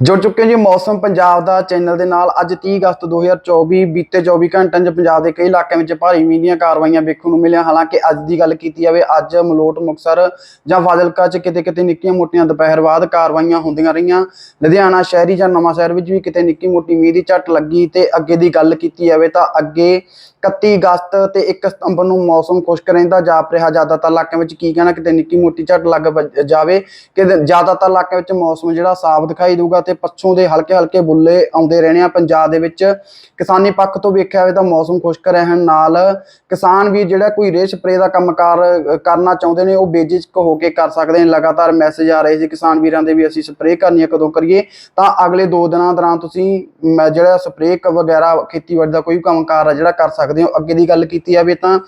ਜੁੜ ਚੁੱਕੇ ਹਾਂ ਜੀ ਮੌਸਮ ਪੰਜਾਬ ਦਾ ਚੈਨਲ ਦੇ ਨਾਲ। ਅੱਜ 30 ਅਗਸਤ 2024 ਬੀਤੇ 24 ਘੰਟਿਆਂ 'ਚ ਪੰਜਾਬ ਦੇ ਕਈ ਇਲਾਕਿਆਂ ਵਿੱਚ ਭਾਰੀ ਮੀਂਹ ਦੀਆਂ ਕਾਰਵਾਈਆਂ ਵੇਖਣ ਨੂੰ ਮਿਲਿਆ। ਹਾਲਾਂਕਿ ਅੱਜ ਦੀ ਗੱਲ ਕੀਤੀ ਜਾਵੇ, ਅੱਜ ਮਲੋਟ ਮੁਕਸਰ ਜਾਂ ਫਾਜ਼ਿਲਕਾ 'ਚ ਕਿਤੇ ਕਿਤੇ ਨਿੱਕੀਆਂ ਮੋਟੀਆਂ ਦੁਪਹਿਰ ਬਾਅਦ ਕਾਰਵਾਈਆਂ ਹੁੰਦੀਆਂ ਰਹੀਆਂ। ਲੁਧਿਆਣਾ ਸ਼ਹਿਰੀ ਜਾਂ ਨਵਾਂ ਸ਼ਹਿਰ ਵਿੱਚ ਵੀ ਕਿਤੇ ਨਿੱਕੀ ਮੋਟੀ ਮੀਂਹ ਦੀ ਝੱਟ ਲੱਗੀ ਤੇ ਅੱਗੇ ਦੀ ਗੱਲ ਕੀਤੀ ਜਾਵੇ ਤਾਂ ਅੱਗੇ 31 ਅਗਸਤ ਤੇ 1 ਸਤੰਬਰ ਨੂੰ ਮੌਸਮ ਖੁਸ਼ਕ ਰਹਿੰਦਾ ਜਾਪ ਰਿਹਾ। ਜ਼ਿਆਦਾਤਰ ਇਲਾਕਿਆਂ ਵਿੱਚ ਕੀ ਕਹਿਣਾ ਕਿਤੇ ਨਿੱਕੀ ਮੋਟੀ ਝੱਟ ਲੱਗ ਵੱਜ- ਜਾਵੇ। ਕਿ ਜ਼ਿਆਦਾਤਰ ਇਲਾਕਿਆਂ ਵਿੱਚ ਮੌਸਮ ਜਿਹੜਾ ਸਾਫ਼ ਦਿਖਾਈ ਦੇਊਗਾ ਤੇ ਪੱਛੋਂ ਦੇ ਹਲਕੇ ਹਲਕੇ ਬੁੱਲੇ ਆਉਂਦੇ ਰਹਿਣੇ ਆ। ਪੰਜਾਬ ਦੇ ਵਿੱਚ ਕਿਸਾਨੀ ਪੱਖ ਤੋਂ ਵੇਖਿਆ ਹੋਵੇ ਤਾਂ ਮੌਸਮ ਖੁਸ਼ਕ ਰਹਿਣ ਨਾਲ ਕਿਸਾਨ ਵੀ ਜਿਹੜਾ ਕੋਈ ਰੇਹ ਸਪਰੇ ਦਾ ਕੰਮਕਾਰ ਅ, ਕਰਨਾ ਚਾਹੁੰਦੇ ਨੇ ਉਹ ਬੇਝਿਜਕ ਹੋ ਕੇ ਕਰ ਸਕਦੇ ਨੇ। ਲਗਾਤਾਰ ਮੈਸੇਜ ਆ ਰਹੇ ਸੀ ਕਿਸਾਨ ਵੀਰਾਂ ਦੇ ਵੀ ਅਸੀਂ ਸਪਰੇ ਕਰਨੀ ਹੈ ਕਦੋਂ ਕਰੀਏ? ਤਾਂ ਅਗਲੇ 2 ਦਿਨਾਂ ਦੌਰਾਨ ਤੁਸੀਂ ਮ, ਜਿਹੜਾ ਸਪਰੇ ਵਗੈਰਾ ਖੇਤੀਬਾੜੀ ਦਾ ਕੋਈ ਵੀ ਕੰਮਕਾਰ ਆ ਜਿਹੜਾ ਕਰ ਸਕਦੇ ਹੋ। ਅੱਗੇ ਦੀ ਗੱਲ ਕੀਤੀ ਜਾਵੇ ਤਾਂ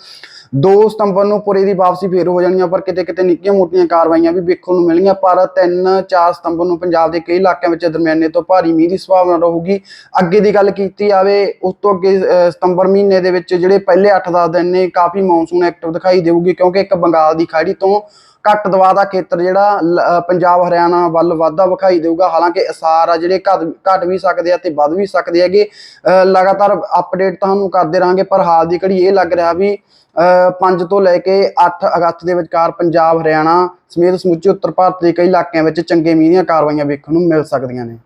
2 ਸਤੰਬਰ ਨੂੰ ਪੁਰੇ ਦੀ ਵਾਪਸੀ ਫੇਰ ਹੋ ਜਾਣੀ ਆ, ਪਰ ਕਿਤੇ ਕਿਤੇ ਨਿੱਕੀਆਂ ਮੋਟੀਆਂ ਕਾਰਵਾਈਆਂ ਵੀ ਵੇਖਣ ਨੂੰ ਮਿਲਣਗੀਆਂ, ਪਰ 3-4 ਸਤੰਬਰ ਨੂੰ ਪੰਜਾਬ ਦੇ ਕਈ ਇਲਾਕਿਆਂ ਵਿੱਚ ਦਰਮਿਆਨੇ ਤੋਂ ਭਾਰੀ ਮੀਂਹ ਦੀ ਸੰਭਾਵਨਾ ਰਹੂਗੀ। ਅੱਗੇ ਦੀ ਗੱਲ ਕੀਤੀ ਜਾਵੇ, ਉਸ ਤੋਂ ਅੱਗੇ ਸਤੰਬਰ ਮਹੀਨੇ ਦੇ ਵਿੱਚ ਜਿਹੜੇ ਪਹਿਲੇ 8-10 ਦਿਨ ਨੇ, ਕਾਫੀ ਮੌਨਸੂਨ ਐਕਟਿਵ ਦਿਖਾਈ ਦੇਊਗੀ, ਕਿਉਂਕਿ ਇੱਕ ਬੰਗਾਲ ਦੀ ਖਾੜੀ ਤੋਂ ਘੱਟ ਦਬਾਅ ਦਾ ਖੇਤਰ ਜਿਹੜਾ, ਲ- ਪੰਜਾਬ, ਹਰਿਆਣਾ ਵੱਲ ਵਾਧਾ ਵਿਖਾਈ ਦੇਊਗਾ। ਹਾਲਾਂਕਿ ਅਸਾਰ ਆ ਜਿਹੜੇ ਘੱਟ, ਘਟ ਵੀ ਸਕਦੇ ਆ ਤੇ ਵੱਧ ਵੀ ਸਕਦੇ ਹੈਗੇ। ਲਗਾਤਾਰ ਅਪਡੇਟ ਤੁਹਾਨੂੰ ਕਰਦੇ ਰਹਾਂਗੇ, ਪਰ ਹਾਲ ਦੀ ਘੜੀ ਇਹ ਲੱਗ ਰਿਹਾ ਵੀ 5 ਤੋਂ ਲੈ ਕੇ 8 ਅਗਸਤ ਦੇ ਵਿਚਕਾਰ ਪੰਜਾਬ, ਹਰਿਆਣਾ ਸਮੇਤ ਸਮੁੱਚੇ ਉੱਤਰ ਭਾਰਤ ਦੇ ਕਈ ਇਲਾਕਿਆਂ ਵਿੱਚ ਚੰਗੇ ਮੀਂਹ ਦੀਆਂ ਕਾਰਵਾਈਆਂ ਵੇਖਣ ਨੂੰ ਮਿਲ ਸਕਦੀਆਂ ਨੇ।